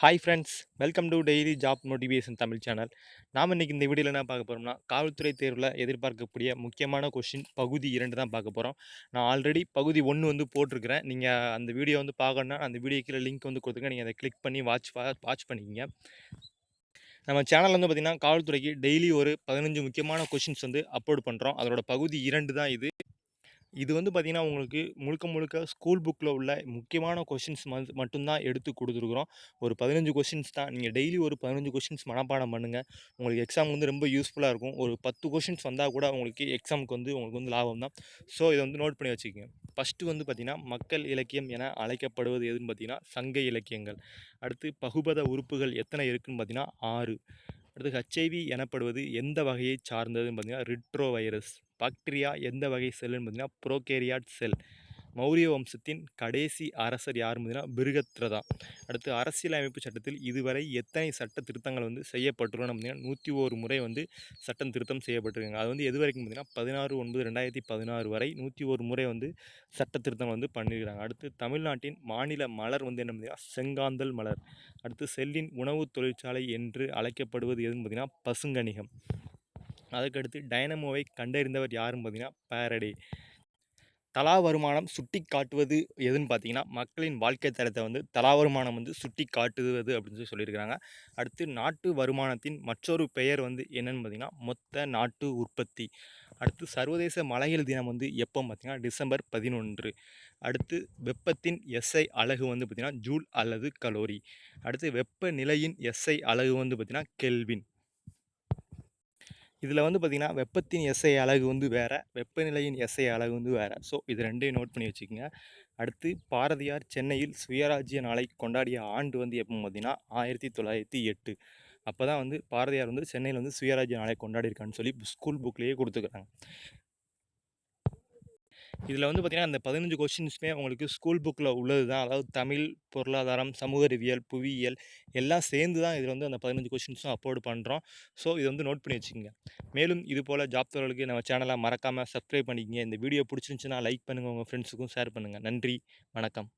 Hi friends welcome to daily job notification Tamil channel நாம் இன்றைக்கி இந்த வீடியோவில் என்ன பார்க்க போகிறோம்னா காவல்துறை தேர்வில் எதிர்பார்க்கக்கூடிய முக்கியமான கொஷின் பகுதி இரண்டு தான் பார்க்க போகிறோம் நான் ஆல்ரெடி பகுதி ஒன்று வந்து போட்டிருக்கிறேன். நீங்கள் அந்த வீடியோ வந்து பார்க்கணுன்னா அந்த வீடியோ கீழே லிங்க் வந்து கொடுத்துருங்க. நீங்கள் அதை கிளிக் பண்ணி வாட்ச் வாட்ச் பண்ணிக்கிங்க. நம்ம சேனல் வந்து பார்த்திங்கன்னா காவல்துறைக்கு டெய்லி ஒரு பதினஞ்சு முக்கியமான கொஷின்ஸ் வந்து அப்லோட் பண்ணுறோம் அதோட பகுதி இரண்டு தான் இது. இது வந்து பார்த்திங்கன்னா உங்களுக்கு முழுக்க முழுக்க ஸ்கூல் புக்கில் உள்ள முக்கியமான கொஷின்ஸ் மத் மட்டும்தான் எடுத்து கொடுத்துருக்குறோம். ஒரு பதினஞ்சு கொஷின்ஸ் தான். நீங்கள் டெய்லி ஒரு பதினஞ்சு கொஷின்ஸ் மனப்பாடம் பண்ணுங்கள் உங்களுக்கு எக்ஸாம் வந்து ரொம்ப யூஸ்ஃபுல்லாக இருக்கும். ஒரு பத்து கொஷின்ஸ் வந்தால் கூட உங்களுக்கு எக்ஸாமுக்கு வந்து உங்களுக்கு வந்து லாபம் தான். ஸோ இதை வந்து நோட் பண்ணி வச்சுக்கோங்க. ஃபஸ்ட்டு வந்து பார்த்திங்கன்னா மக்கள் இலக்கியம் என அழைக்கப்படுவது எதுன்னு பார்த்திங்கன்னா சங்க இலக்கியங்கள். அடுத்து பகுபத உறுப்புகள் எத்தனை இருக்குதுன்னு பார்த்தீங்கன்னா ஆறு. அடுத்து ஹெச்ஐவி எனப்படுவது எந்த வகையை சார்ந்ததுன்னு பார்த்தீங்கன்னா ரிட்ரோ வைரஸ் பாக்டீரியா எந்த வகை செல்லுன்னு பார்த்தீங்கன்னா ப்ரோகேரியாட் செல் மௌரிய வம்சத்தின் கடைசி அரசர் யார் பார்த்தீங்கன்னா பிருகத்ரதா. அடுத்து அரசியலமைப்பு சட்டத்தில் இதுவரை எத்தனை சட்ட திருத்தங்கள் வந்து செய்யப்பட்டுள்ளன பார்த்தீங்கன்னா நூற்றி ஒரு முறை வந்து சட்டம் திருத்தம் செய்யப்பட்டிருக்காங்க. அது வந்து எது வரைக்கும் பார்த்தீங்கன்னா பதினாறு ஒன்பது ரெண்டாயிரத்தி பதினாறு வரை நூற்றி ஒரு முறை வந்து சட்ட திருத்தம் வந்து பண்ணியிருக்காங்க அடுத்து தமிழ்நாட்டின் மாநில மலர் வந்து என்ன பார்த்தீங்கன்னா செங்காந்தல் மலர். அடுத்து செல்லின் உணவு தொழிற்சாலை என்று அழைக்கப்படுவது எதுன்னு பார்த்தீங்கன்னா பசுங்கணிகம் அதுக்கடுத்து டைனமோவை கண்டறிந்தவர் யாருன்னு பார்த்தீங்கன்னா பேரடே. தலா வருமானம் சுட்டி காட்டுவது எதுன்னு பார்த்தீங்கன்னா மக்களின் வாழ்க்கை தரத்தை வந்து தலா வருமானம் வந்து சுட்டி காட்டுவது அப்படின்னு சொல்லி சொல்லியிருக்கிறாங்க. அடுத்து நாட்டு வருமானத்தின் மற்றொரு பெயர் வந்து என்னென்னு பார்த்தீங்கன்னா மொத்த நாட்டு உற்பத்தி. அடுத்து சர்வதேச மலைகள் தினம் வந்து எப்போ பார்த்தீங்கன்னா டிசம்பர் பதினொன்று. அடுத்து வெப்பத்தின் எஸ்ஐ அலகு வந்து பார்த்திங்கன்னா ஜூல் அல்லது கலோரி. அடுத்து வெப்பநிலையின் எஸ்ஐ அலகு வந்து பார்த்திங்கன்னா கெல்வின். இதில் வந்து பார்த்திங்கன்னா வெப்பத்தின் எஸ்ஐ அலகு வந்து வேறு வெப்பநிலையின் எஸ்ஐ அழகு வந்து வேறு. ஸோ இது ரெண்டையும் நோட் பண்ணி வச்சுக்கோங்க. அடுத்து பாரதியார் சென்னையில் சுயராஜ்ய நாளை கொண்டாடிய ஆண்டு வந்து எப்போ பார்த்திங்கன்னா ஆயிரத்தி தொள்ளாயிரத்தி எட்டு. அப்போ தான் வந்து பாரதியார் வந்து சென்னையில் வந்து சுயராஜ்ய நாளை கொண்டாடிருக்கான்னு சொல்லி ஸ்கூல் புக்லேயே கொடுத்துக்கிறாங்க இதில் வந்து பார்த்திங்கன்னா அந்த பதினஞ்சு கொஷின்ஸுமே உங்களுக்கு ஸ்கூல் புக்கில் உள்ளது தான் அதாவது தமிழ் பொருளாதாரம் சமூக அறிவியல் புவியியல் எல்லாம் சேர்ந்து தான் இதில் வந்து அந்த பதினஞ்சு கொஷின்ஸும் அப்லோடு பண்ணுறோம் ஸோ இதை வந்து நோட் பண்ணி வச்சுக்கோங்க. மேலும் இது போல் ஜாப் தோழர்களுக்கு நம்ம சேனலை மறக்காமல் சப்ஸ்கிரைப் பண்ணிக்கங்க. இந்த வீடியோ பிடிச்சிருந்துச்சுன்னா லைக் பண்ணுங்கள் உங்கள் ஃப்ரெண்ட்ஸுக்கும் ஷேர் பண்ணுங்கள் நன்றி. வணக்கம்.